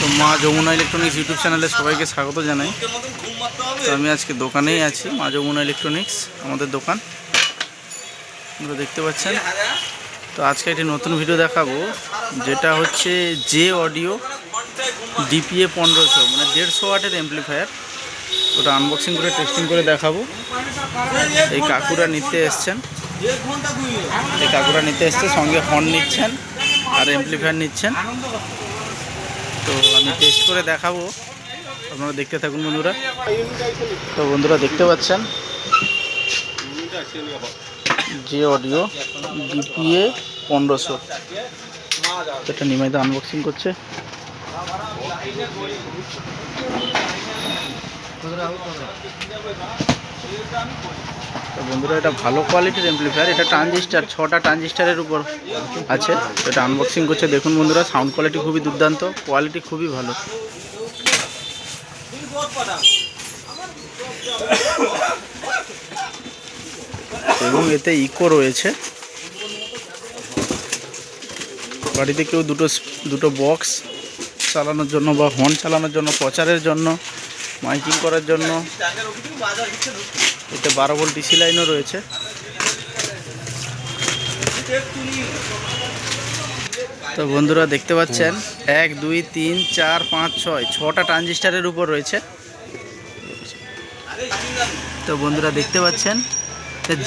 তো মা Jamuna electronics YouTube চ্যানেলে সবাইকে স্বাগত জানাই। তো আমি আজকে দোকানেই আছি, মা যমুনা ইলেকট্রনিক্স আমাদের দোকান। আপনারা দেখতে পাচ্ছেন। তো আজকে একটি নতুন ভিডিও দেখাবো, যেটা হচ্ছে জে অডিও ডিপিএ পনেরোশো মানে দেড়শো ওয়াটের অ্যাম্পলিফায়ার ওটা আনবক্সিং করে টেস্টিং করে দেখাবো। এই কাকুরা নিতে এসছেন। এই কাকুরা নিতে এসছে, সঙ্গে হর্ন নিচ্ছেন আর অ্যাম্পলিফায়ার নিচ্ছেন। তো আমি টেস্ট করে দেখাবো। আপনারা দেখতে থাকুন বন্ধুরা। তো বন্ধুরা দেখতে পাচ্ছেন? যে অডিও ডিপিএ পনেরোশো। এটা নিমাইদা আনবক্সিং করছে। তো বন্ধুরা, এটা ভালো কোয়ালিটির এমপ্লিফায়ার এটা ট্রানজিস্টার ছটা ট্রানজিস্টারের উপর আছে। এটা আনবক্সিং করছে। দেখুন বন্ধুরা সাউন্ড কোয়ালিটি খুবই দুর্দান্ত কোয়ালিটি খুবই ভালো। এবং এতে ইকো রয়েছে। বাড়িতে কেউ দুটো দুটো বক্স চালানোর জন্য বা হর্ন চালানোর জন্য, প্রচারের জন্য মাইকিং করার জন্য। এতে বারো ভোল্ট ডিসি লাইনও রয়েছে। তো বন্ধুরা দেখতে পাচ্ছেন, এক, দুই, তিন, চার, পাঁচ, ছয়, ছটা ট্রানজিস্টারের উপর রয়েছে। তো বন্ধুরা দেখতে পাচ্ছেন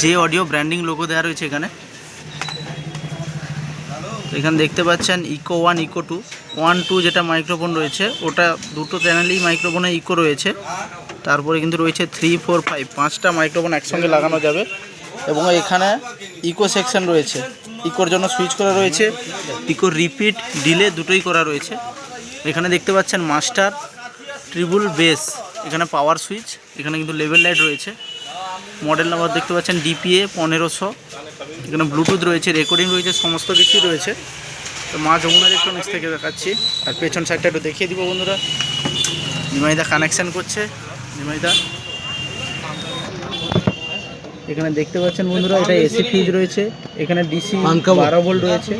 যে অডিও ব্র্যান্ডিং লোগো দেওয়া রয়েছে এখানে। এখানে দেখতে পাচ্ছেন echo one echo two one two যেটা মাইক্রোফোন রয়েছে, ওটা দুটো চ্যানেলেই মাইক্রোফোনে ইকো রয়েছে। তারপরে কিন্তু রয়েছে থ্রি ফোর ফাইভ পাঁচটা মাইক্রোফোন একসঙ্গে লাগানো যাবে। এবং এখানে ইকো সেকশন রয়েছে। ইকোর জন্য সুইচ করা রয়েছে। ইকো রিপিট ডিলে দুটোই করা রয়েছে। এখানে দেখতে পাচ্ছেন মাস্টার ট্রিবল বেস এখানে পাওয়ার সুইচ এখানে কিন্তু লেভেল লাইট রয়েছে। মডেল নাম্বার দেখতে পাচ্ছেন ডিপিএ পনেরোশো। এখানে ব্লুটুথ রয়েছে রেকর্ডিং রয়েছে সমস্ত কিছুই রয়েছে। তো মা যমুনা ইলেকট্রনিক্স থেকে দেখাচ্ছি। আর পেছন সাইডটা একটু দেখিয়ে দিব বন্ধুরা। নিমাইদা কানেকশান করছে। নিমাইদা। এখানে দেখতে পাচ্ছেন বন্ধুরা এটা এসি ফিজ রয়েছে। এখানে ডিসি বারো ভোল্ট রয়েছে।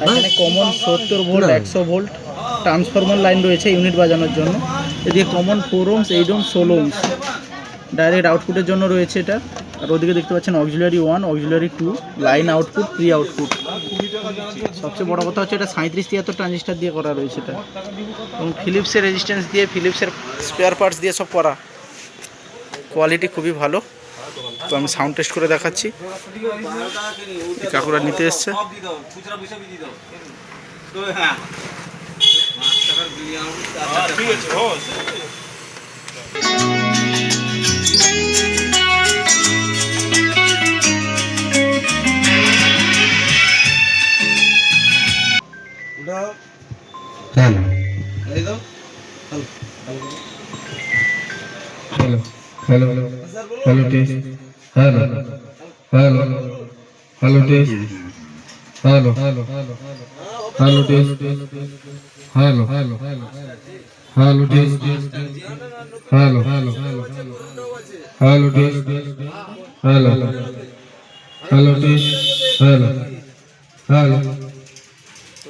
আর এখানে কমন সত্তর ভোল্ট একশো ভোল্ট ট্রান্সফরমার লাইন রয়েছে ইউনিট বাজানোর জন্য। এদিকে common four ohms eight ohms ষোলো ওমস ডাইরেক্ট আউটপুটের জন্য রয়েছে এটা। আর ওদিকে দেখতে পাচ্ছেন auxiliary one auxiliary two line output pre output সবচেয়ে বড় কথা হচ্ছে এটা সাঁত্রিশ তিয়াত্তর ট্রানজিস্টার দিয়ে করা রয়েছে এটা। এবং ফিলিপসের রেজিস্ট্যান্স দিয়ে ফিলিপসের স্পেয়ার পার্টস দিয়ে সব করা। কোয়ালিটি খুবই ভালো। তো আমি সাউন্ড টেস্ট করে দেখাচ্ছি। কাকুরা নিতে এসছে। Hello hello hello test hello hello hello test hello hello hello test hello hello hello test hello hello hello test hello hello test hello hello hello test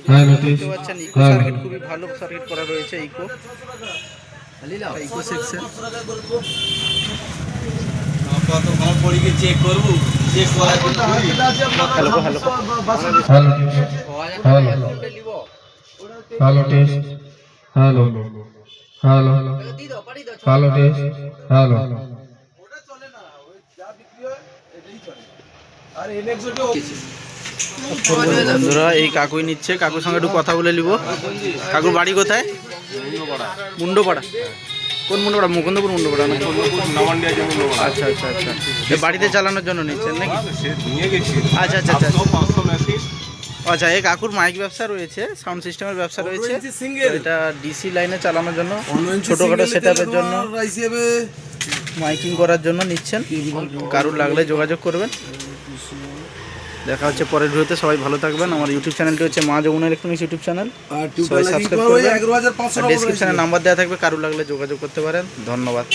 দেখতে পাচ্ছেন ইকো সার্কিট খুবই ভালো circuit করা রয়েছে ইকো ইকো সেকশন চেক করব check করার জন্য hello hello hello hello hello test hello hello hello test hello বন্ধুরা এই কাকুই নিচ্ছে। কাকুর সঙ্গে একটু কথা বলে নিব। কাকুর বাড়ি কোথায়? মুন্ডপাড়া। কোন মুন্ডপাড়া? মুকুন্দপুর মুন্ডপাড়া না আচ্ছা আচ্ছা আচ্ছা। বাড়িতে চালানোর জন্য নিচ্ছেন নাকি? আচ্ছা আচ্ছা আচ্ছা আচ্ছা। এই কাকুর মাইক ব্যবসা রয়েছে সাউন্ড সিস্টেমের ব্যবসা রয়েছে। এটা ডিসি লাইনে চালানোর জন্য ছোটোখাটো সেট আপের জন্য মাইকিং করার জন্য নিচ্ছেন। কারুর লাগলে যোগাযোগ করবেন। দেখা হচ্ছে পরের ভিডিওতে। সবাই ভালো থাকবেন। আমার ইউটিউব চ্যানেলটি হচ্ছে Maa Jamuna electronics YouTube channel সবাই সাবস্ক্রাইব করবেন। ডেসক্রিপশনে নাম্বার দেওয়া থাকবে। কারুর লাগলে যোগাযোগ করতে পারেন। ধন্যবাদ।